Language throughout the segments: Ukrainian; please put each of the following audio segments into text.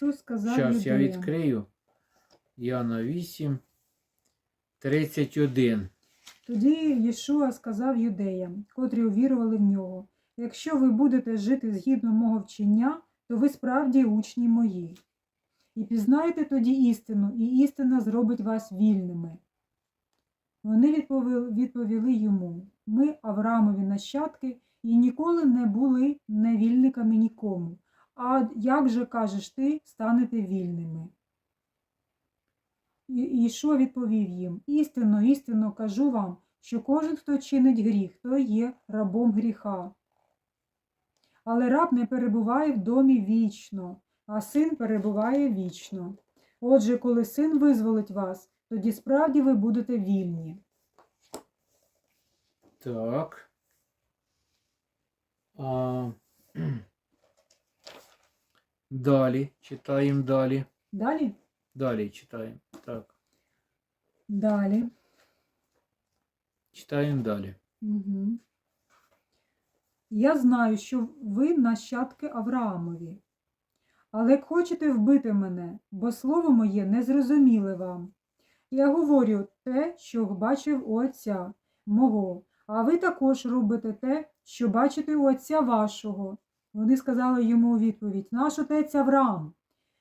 Ісус сказав Зараз я відкрию. Яна 8, 31. Тоді Єшуа сказав юдеям, котрі увірували в нього: якщо ви будете жити згідно мого вчення, то ви справді учні мої. І пізнаєте тоді істину, і істина зробить вас вільними. Вони відповіли, відповіли йому: Ми Авраамові нащадки і ніколи не були невільниками нікому. А як же кажеш ти, станете вільними? І Ішо відповів їм: Істинно, істинно кажу вам, що кожен, хто чинить гріх, той є рабом гріха. Але раб не перебуває в домі вічно, а син перебуває вічно. Отже, коли син визволить вас, тоді справді ви будете вільні. Так. А... Далі. Читаємо далі. Далі? Далі читаємо. Так. Далі. Читаємо далі. Угу. Я знаю, що ви нащадки Авраамові. Але хочете вбити мене, бо слово моє не зрозуміле вам. Я говорю те, що бачив у отця мого, а ви також робите те, що бачите у отця вашого. Вони сказали йому у відповідь: Наш отець Авраам.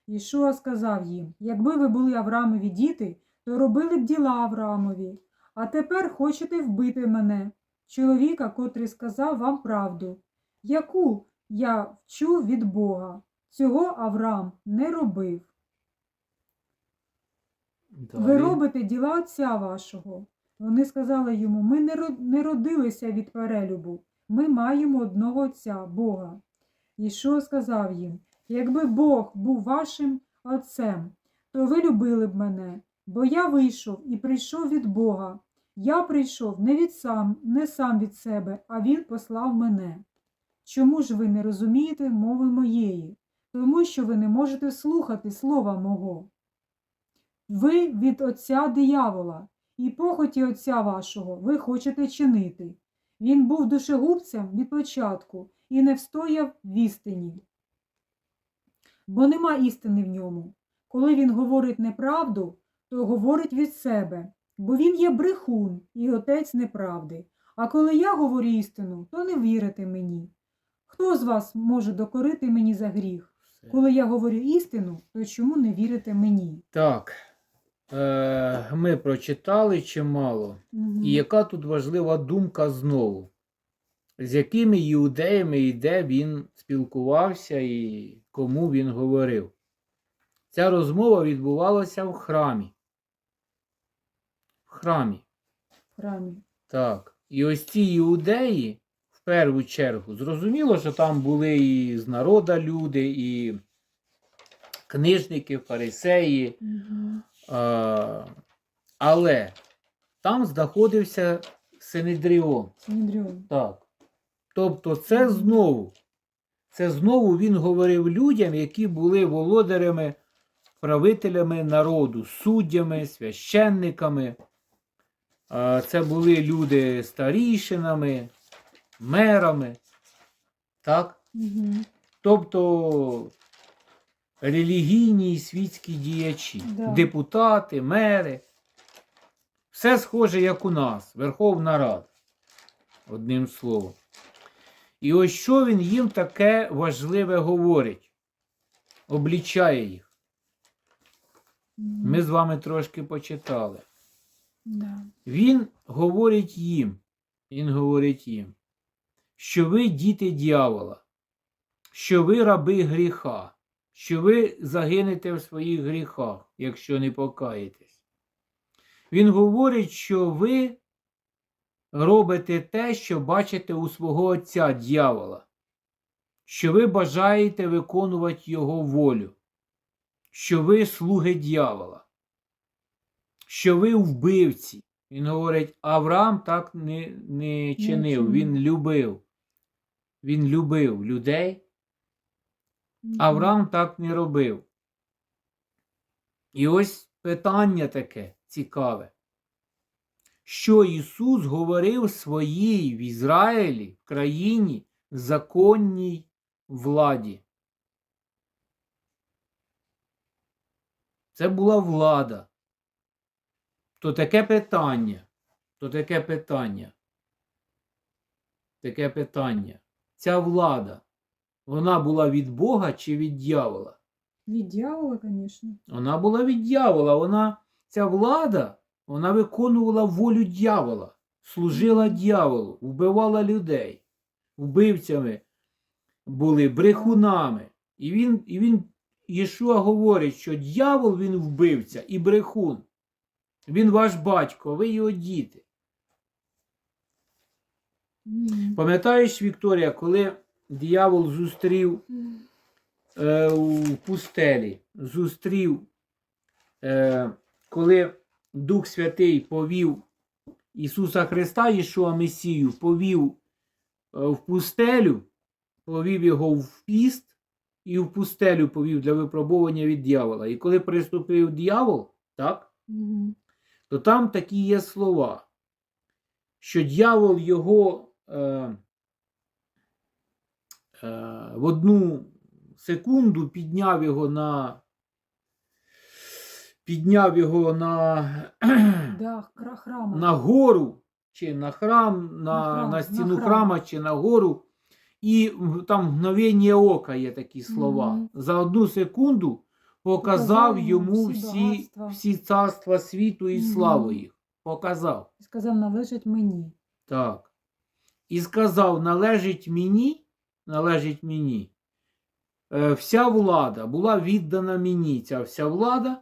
Ішуа сказав їм: Якби ви були Авраамові діти, то робили б діла Авраамові. А тепер хочете вбити мене, чоловіка, котрий сказав вам правду, яку я вчув від Бога. Цього Авраам не робив. Далі. Ви робите діла отця вашого. Вони сказали йому: Ми не родилися від перелюбу, ми маємо одного отця, Бога. Ішо сказав їм: Якби Бог був вашим отцем, то ви любили б мене, бо я вийшов і прийшов від Бога. Я прийшов не від сам, не сам від себе, а Він послав мене. Чому ж ви не розумієте мови моєї? Тому що ви не можете слухати слова мого. Ви від отця диявола, і похоті отця вашого ви хочете чинити. Він був душегубцем від початку і не встояв в істині. Бо нема істини в ньому. Коли він говорить неправду, то говорить від себе, бо він є брехун і отець неправди. А коли я говорю істину, то не вірите мені. Хто з вас може докорити мені за гріх? Коли я говорю істину, то чому не вірите мені? Так. Е, ми прочитали чимало. Мгм. І яка тут важлива думка знову? З якими іудеями і де він спілкувався і кому він говорив? Ця розмова відбувалася в храмі. В храмі. В храмі. Так. І ось ці іудеї, в першу чергу, зрозуміло, що там були і з народа люди, і книжники, фарисеї. Мгм. А, але там знаходився Синедріон. Синедріон. Так. Тобто, це знову, це знову він говорив людям, які були володарями, правителями народу, суддями, священниками. Це були люди старішинами, мерами. Так? Мгм. Тобто релігійні і світські діячі, Да. депутати, мери. Все схоже, як у нас, Верховна Рада. Одним словом. І ось що він їм таке важливе говорить, облічає їх. Ми з вами трошки почитали. Да. Він говорить їм, він говорить їм, що ви діти дьявола, що ви раби гріха, що ви загинете в своїх гріхах, якщо не покаєтесь. Він говорить, що ви робите те, що бачите у свого отця дьявола, що ви бажаєте виконувати його волю, що ви слуги дьявола що ви вбивці. Він говорить, Авраам так не, не чинив, він любив. Він любив людей. Авраам так не робив. І ось питання таке цікаве. Що Ісус говорив своїй в Ізраїлі, в країні, законній владі? це була влада. То таке питання, то таке питання. Таке питання. Ця влада, вона була від Бога чи від дьявола? Від дьявола, звісно. Вона була від дьявола. Вона, ця влада, вона виконувала волю дьявола, служила дьяволу, вбивала людей, вбивцями були, брехунами. І він, і він Єшуа говорить, що дьявол він вбивця і брехун. Він ваш батько, ви його діти. Пам'ятаєш, Вікторія, коли диявол зустрів е, у пустелі, зустрів, е, коли Дух Святий повів Ісуса Христа, Ішуа Месію, повів е, в пустелю, повів його в піст і в пустелю повів для випробування від дьявола. І коли приступив дьявол, так, то там такі є слова, що дьявол його е, е, в одну секунду підняв його на підняв його на, храма. на гору, чи на храм, на, На храм, на на стіну храм. храма, чи на гору. І там мгновення ока є такі слова. Мгм. За одну секунду показав Показав йому всі всі, всі царства світу і Мгм. славу їх. Показав. І сказав, належить мені. Так. І сказав: належить мені, належить мені. Е, Вся влада була віддана мені. Ця вся влада,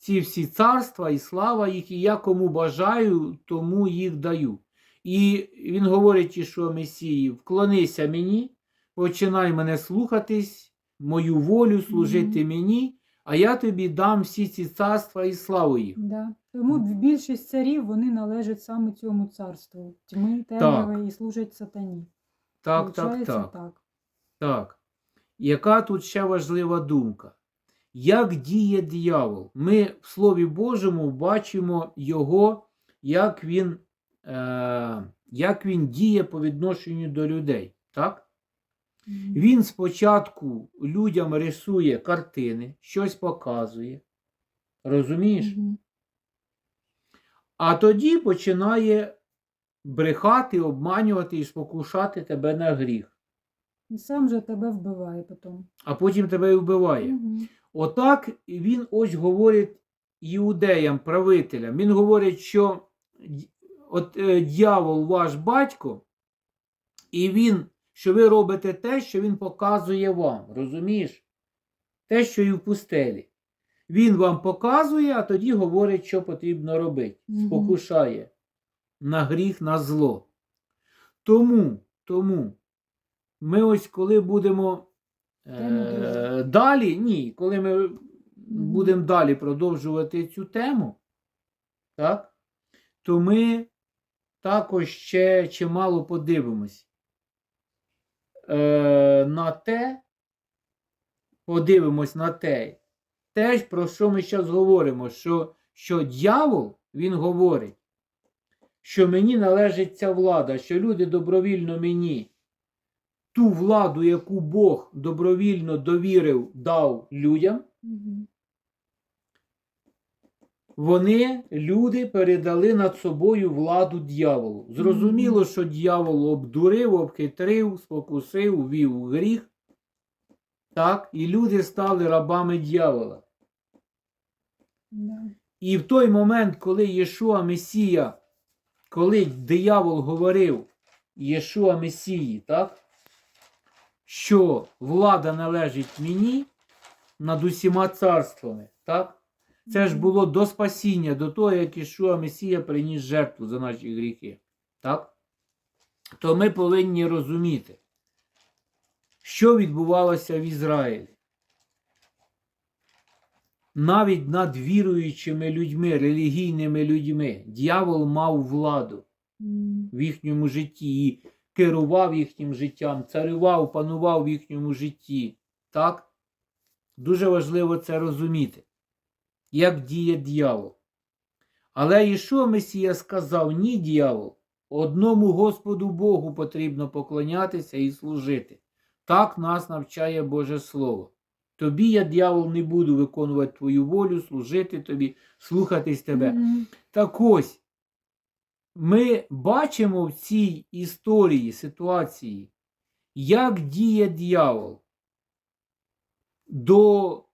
ці всі царства і слава їх, і я кому бажаю, тому їх даю. І він говорить, що Месії, вклонися мені, починай мене слухатись, мою волю служити Мгм. мені, а я тобі дам всі ці царства і славу їх. Да. Тому більшість царів вони належать саме цьому царству. Тьми, темряви і служать сатані. Так, так, так. так. Так. Яка тут ще важлива думка? Як діє диявол? Ми в Слові Божому бачимо його, як він, е, як він діє по відношенню до людей. Так? Він спочатку людям рисує картини, щось показує. Розумієш? А тоді починає брехати, обманювати і спокушати тебе на гріх. І сам же тебе вбиває потім. А потім тебе і вбиває. Мгм. Отак він ось говорить іудеям, правителям. Він говорить, що от е, дьявол ваш батько, і він, що ви робите те, що він показує вам. Розумієш? Те, що і в пустелі. Він вам показує, а тоді говорить, що потрібно робити. Спокушає на гріх, на зло. Тому, тому ми ось коли будемо е, далі, ні, коли ми будемо далі продовжувати цю тему, так, то ми також ще чимало подивимось е, на те, подивимось на те, те, про що ми зараз говоримо, що, що дьявол, він говорить, що мені належить ця влада, що люди добровільно мені ту владу, яку Бог добровільно довірив, дав людям, вони, люди, передали над собою владу дьяволу. Зрозуміло, що дьявол обдурив, обхитрив, спокусив, ввів у гріх. Так, і люди стали рабами дьявола. Да. І в той момент, коли Єшуа Месія, коли диявол говорив Єшуа Месії, так, що влада належить мені над усіма царствами, так? Це ж було до спасіння, до того, як Ішуа Месія приніс жертву за наші гріхи. Так? То ми повинні розуміти, що відбувалося в Ізраїлі. Навіть над віруючими людьми, релігійними людьми, дьявол мав владу в їхньому житті і керував їхнім життям, царював, панував в їхньому житті. Так? Дуже важливо це розуміти, як діє дьявол. Але Ішо Месія сказав: ні, дьявол, одному Господу Богу потрібно поклонятися і служити. Так нас навчає Боже Слово. Тобі я, дьявол, не буду виконувати твою волю, служити тобі, слухатись тебе. Мгм. Так ось, ми бачимо в цій історії, ситуації, як діє дьявол до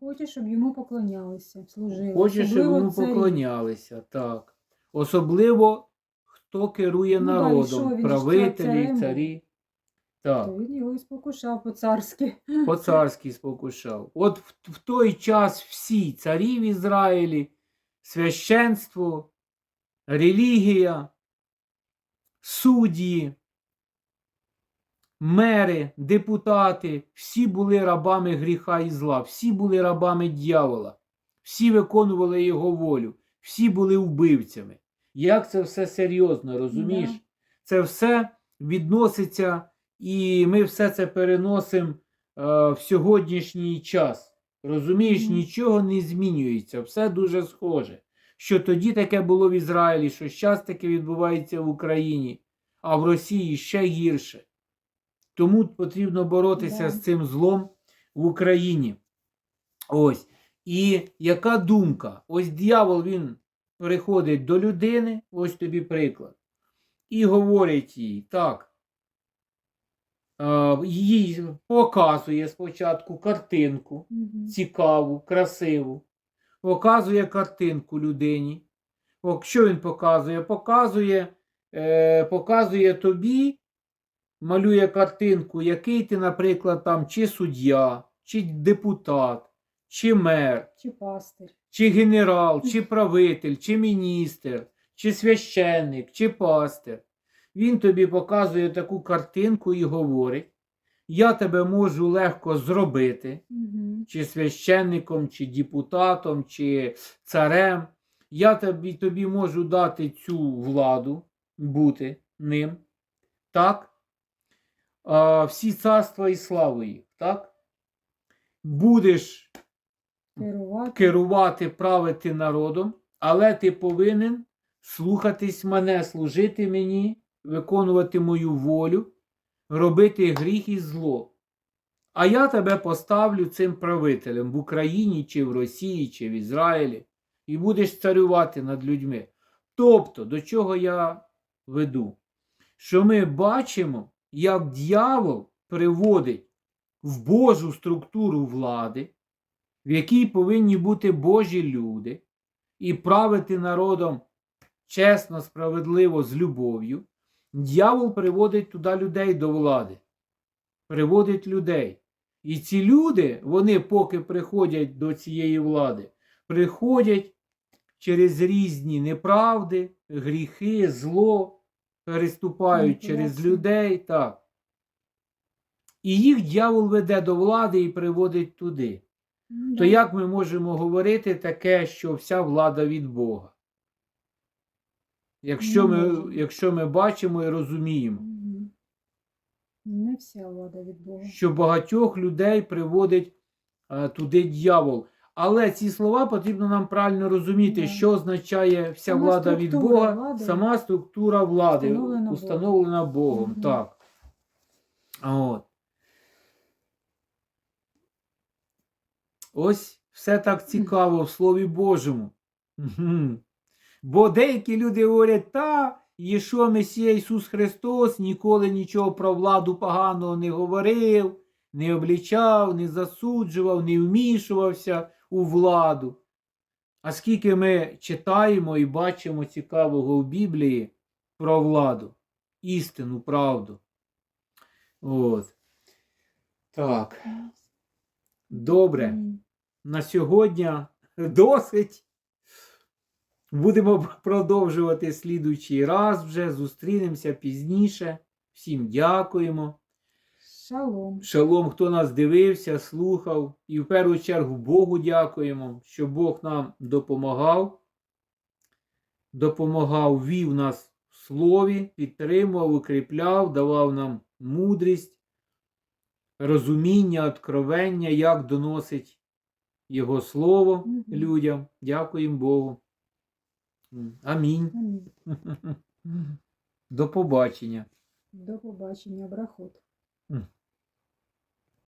Хоче, щоб йому поклонялися, служили. хоче, щоб йому царі. поклонялися. Так. Особливо, хто керує Ну, народом, що, правителі, царем царі. Так. То він його і спокушав по-царськи. по-царськи спокушав. От в, в той час всі царі в Ізраїлі, священство, релігія, судді, мери, депутати, всі були рабами гріха і зла, всі були рабами дьявола, всі виконували його волю, всі були вбивцями. Як це все серйозно, розумієш? Да. Це все відноситься, і ми все це переносимо е, в сьогоднішній час. Розумієш, нічого не змінюється, все дуже схоже. Що тоді таке було в Ізраїлі, що зараз таке відбувається в Україні, а в Росії ще гірше. Тому потрібно боротися Да. з цим злом в Україні. Ось. І яка думка? Ось диявол він приходить до людини, ось тобі приклад, і говорить їй так. Їй показує спочатку картинку, цікаву, красиву. Показує картинку людині. Що він показує? Показує, е, показує тобі, малює картинку, який ти, наприклад, там чи суддя, чи депутат, чи мер, Чи пастир. чи генерал, чи правитель, чи міністр, чи священник, чи пастир. Він тобі показує таку картинку і говорить: я тебе можу легко зробити Мгм. чи священником, чи депутатом, чи царем. Я тобі, тобі можу дати цю владу, бути ним. Так? А, всі царства і славу їх, так? Будеш Керувати. керувати, правити народом, але ти повинен слухатись мене, служити мені, виконувати мою волю, робити гріх і зло. А я тебе поставлю цим правителем в Україні, чи в Росії, чи в Ізраїлі, і будеш царювати над людьми. Тобто, до чого я веду? Що ми бачимо, як дьявол приводить в Божу структуру влади, в якій повинні бути Божі люди, і правити народом чесно, справедливо, з любов'ю, дьявол приводить туди людей до влади, приводить людей. І ці люди, вони, поки приходять до цієї влади, приходять через різні неправди, гріхи, зло, переступають через людей. Так. І їх дьявол веде до влади і приводить туди. То як ми можемо говорити таке, що вся влада від Бога? Якщо ми, якщо ми бачимо і розуміємо, Не вся влада від Бога. що багатьох людей приводить е, туди дьявол. Але ці слова потрібно нам правильно розуміти, що означає вся Сама влада від структура Бога, влади сама структура влади, встановлена Богом. установлена Богом. Мгм. Так. А От. Ось все так цікаво в Слові Божому. Мгм. Бо деякі люди говорять, та, Єшо Месія Ісус Христос ніколи нічого про владу поганого не говорив, не облічав, не засуджував, не вмішувався у владу. А скільки ми читаємо і бачимо цікавого в Біблії про владу, істину, правду. От. Так. Добре. На сьогодні досить. Будемо продовжувати слідуючий раз вже. Зустрінемося пізніше. Всім дякуємо. Шалом. Шалом, хто нас дивився, слухав. І в першу чергу Богу дякуємо, що Бог нам допомагав. Допомагав, вів нас в слові, підтримував, укріпляв, давав нам мудрість, розуміння, откровення, як доносить Його Слово людям. Дякуємо Богу. Амінь. Амінь. До побачення. До побачення, брахот.